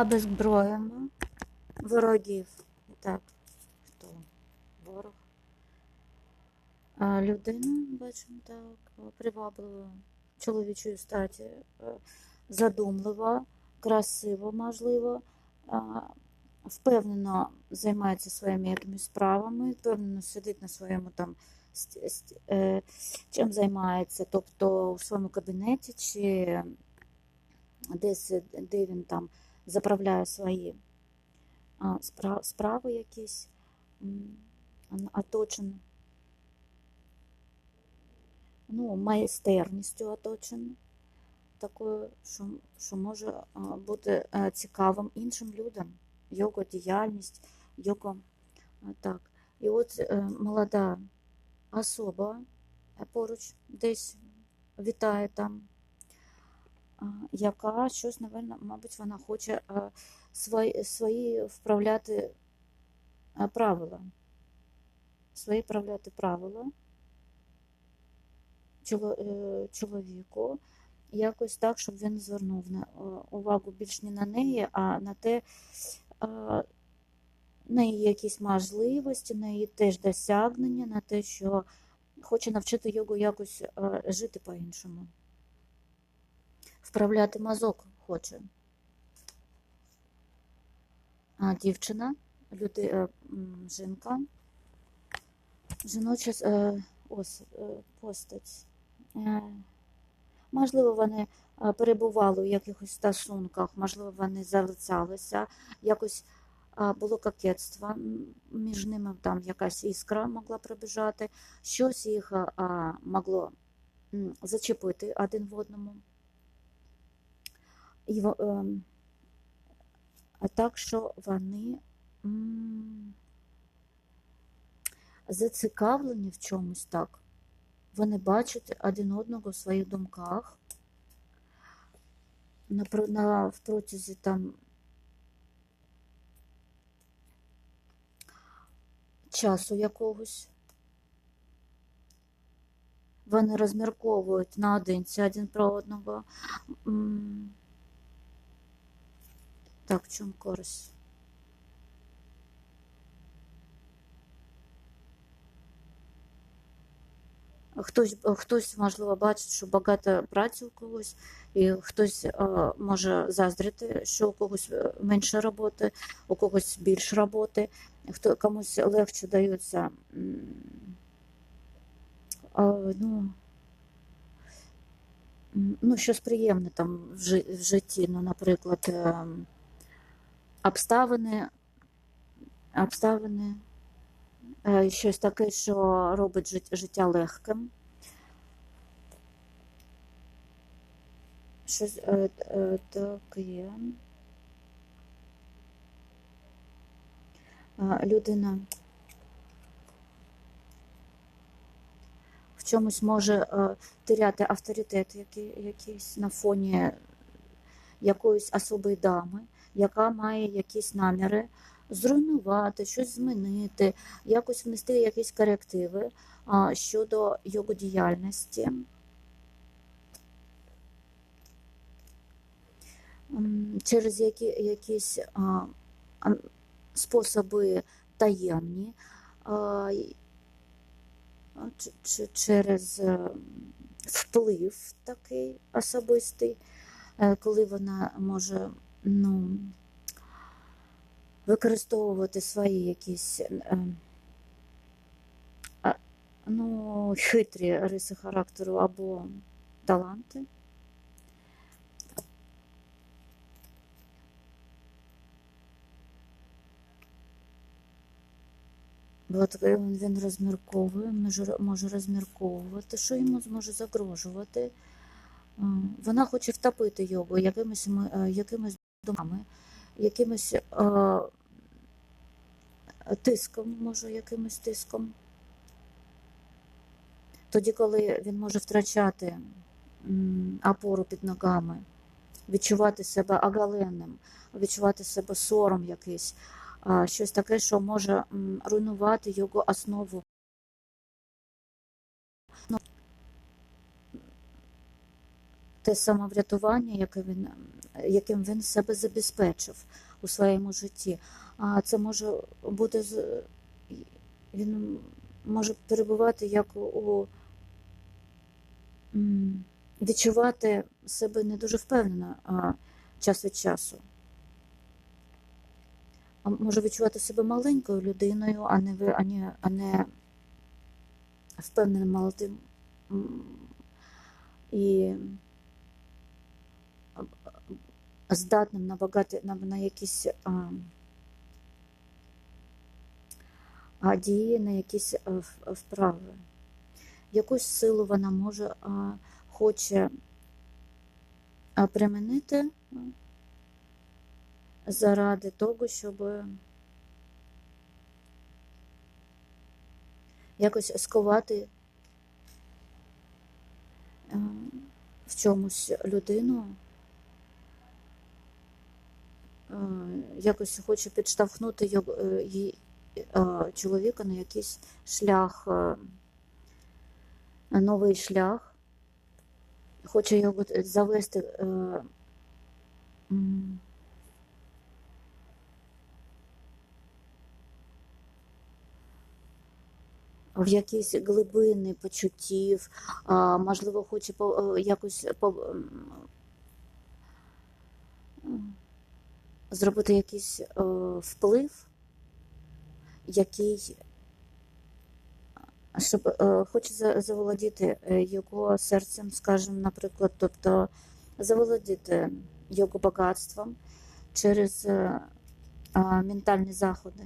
обезброїмо ворогів. Так, хто? Ворог. А людина, бачимо так, приваблива чоловічої статі, е, задумлива, красиво, можливо, впевнено займається своїми якимись справами, впевнено сидить на своєму там е, чим займається, тобто у своєму кабінеті чи десь, де він там заправляє свої справи якісь оточено. Ну, майстерністю оточено, такою, що, що може бути е, цікавим іншим людям, його діяльність, його так. І от е, молода особа е, поруч десь вітає там, яка щось, напевно, мабуть, вона хоче свої, свої вправляти правила. Свої вправляти правила е, чоловіку якось так, щоб він звернув на, е, увагу більш не на неї, а на те, на її якісь можливості, на її теж досягнення, на те, що хоче навчити його якось е, жити по-іншому. Вправляти мазок хоче. А дівчина, люди, е, жінка, жіноча е, ос, е, постать. Можливо, вони перебували у якихось стосунках, можливо, вони залицялися, якось було кокетство, між ними там якась іскра могла пробіжати, щось їх могло зачепити один в одному. І, ем, а так, що вони зацікавлені в чомусь так. Вони бачать один одного в своїх думках на, на в протязі там часу якогось. Вони розмірковують наодинці один про одного. Так, в чому користь? Хтось, хтось, можливо, бачить, що багато праці у когось, і хтось е, може заздрити, що у когось е, менше роботи, у когось більше роботи, хто комусь легше дається. а, ну, ну, щось приємне там в, жи- в житті, ну, наприклад, е, обставини, обставини, е, щось таке, що робить жит- життя легким. Щось е, е, таке. Людина в чомусь може теряти авторитет який, якийсь на фоні якоїсь особої дами, яка має якісь наміри зруйнувати, щось змінити, якось внести якісь корективи щодо його діяльності. Через які, якісь а, способи таємні, а, й- ч- ч- через е, вплив такий особистий, е, коли вона може ну, використовувати свої якісь е, ну, хитрі риси характеру або таланти. Він він розмірковує, може, розмірковувати, що йому зможе загрожувати. Вона хоче втопити його якимись, м- думками, якимось е, тиском, може, якимось тиском. Тоді, коли він може втрачати опору під ногами, відчувати себе оголеним, відчувати себе сором якийсь, щось таке, що може руйнувати його основу. Ну, те самоврятування, яке він яким він себе забезпечив у своєму житті. А це може бути він може перебувати як у відчувати себе не дуже впевнено а, час від часу. А може відчувати себе маленькою людиною, а не, а не, а не впевненим молодим і здатним на багаті, на, на якісь а, дії, на якісь в- вправи. Якусь силу вона може а, хоче примінити заради того, щоб якось сковати в чомусь людину, якось хоче підштовхнути його, е, її, чоловіка на якийсь шлях, новий шлях, хоче його завести. е, в якісь глибини почуттів, можливо, хоче е, якось по, м, м, зробити якийсь е, вплив, який щоб е, хоче за- заволодіти е, його серцем, скажімо, наприклад, тобто заволодіти його багатством через е, е, ментальні заходи.